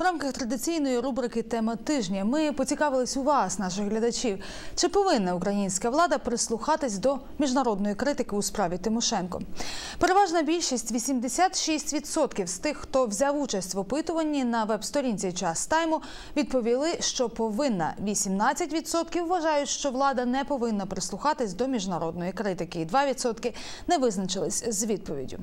В рамках традиційної рубрики Тема тижня ми поцікавились у вас, наших глядачів, чи повинна українська влада прислухатись до міжнародної критики у справі Тимошенко. Переважна більшість 86% з тих, хто взяв участь в опитуванні на веб-сторінці час тайму, відповіли, що повинна. 18% вважають, що влада не повинна прислухатись до міжнародної критики. І 2% не визначились з відповіддю.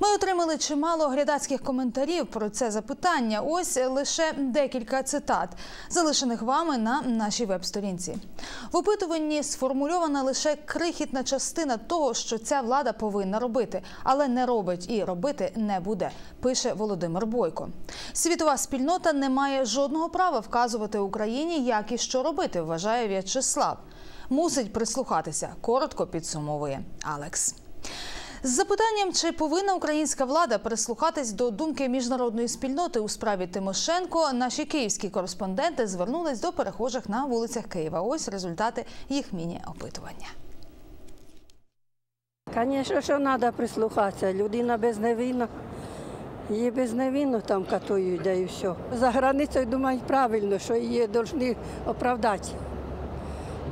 Ми отримали чимало глядацьких коментарів про це запитання. Ось лише декілька цитат, залишених вами на нашій веб-сторінці. В опитуванні сформульована лише крихітна частина того, що ця влада повинна робити, але не робить і робити не буде, пише Володимир Бойко. Світова спільнота не має жодного права вказувати Україні, як і що робити, вважає В'ячеслав. Мусить прислухатися, коротко підсумовує Алекс. З запитанням, чи повинна українська влада прислухатись до думки міжнародної спільноти у справі Тимошенко, наші київські кореспонденти звернулись до перехожих на вулицях Києва. Ось результати їх міні-опитування. Звісно, що треба прислухатися. Людина безневинна. Її безневинно там катують, де і все. За границею думають правильно, що її повинні оправдати.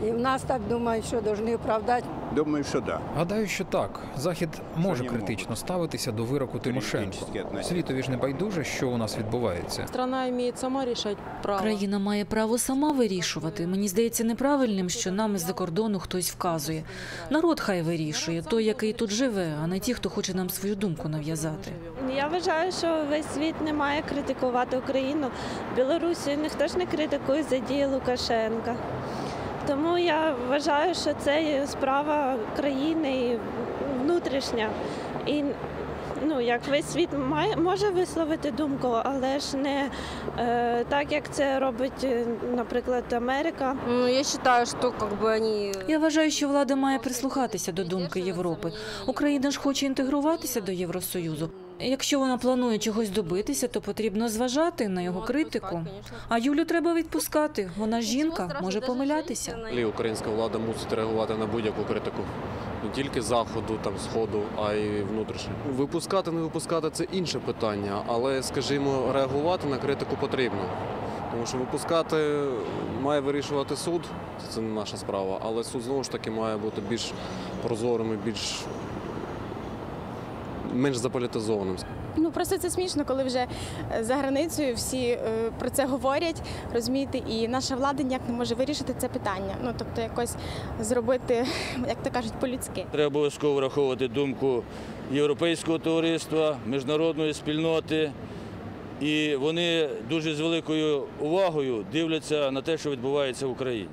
І в нас так думають, що повинні оправдати. Думаю, що да. Гадаю, що так. Захід може критично ставитися до вироку Тимошенко. Світові ж не байдуже, що у нас відбувається. Страна имеет сама решать право. Країна має право сама вирішувати. Мені здається неправильним, що нам із-за кордону хтось вказує. Народ хай вирішує, той, який тут живе, а не ті, хто хоче нам свою думку нав'язати. Я вважаю, що весь світ не має критикувати Україну. Білорусі ніхто ж не критикує за дії Лукашенка. Тому я вважаю, що це справа країни і внутрішня. І ну, як весь світ має, може висловити думку, але ж не е, так, як це робить, е, наприклад, Америка. Ну, я считаю, что как бы они... Я вважаю, що влада має прислухатися до думки Європи. Україна ж хоче інтегруватися до Євросоюзу. Якщо вона планує чогось добитися, то потрібно зважати на його критику. А Юлю треба відпускати. Вона жінка, може помилятися. Українська влада мусить реагувати на будь-яку критику. Не тільки заходу, там сходу, а й внутрішньо. Випускати, не випускати це інше питання, але, скажімо, реагувати на критику потрібно. Тому що випускати має вирішувати суд, це не наша справа, але суд знову ж таки має бути більш прозорим і більш менш заполітизованим. Ну просто це смішно, коли вже е, за границею всі е, про це говорять, розумієте, і наша влада ніяк не може вирішити це питання. Ну тобто якось зробити, як то кажуть, по-людськи. Треба обов'язково враховувати думку європейського товариства, міжнародної спільноти. І вони дуже з великою увагою дивляться на те, що відбувається в Україні.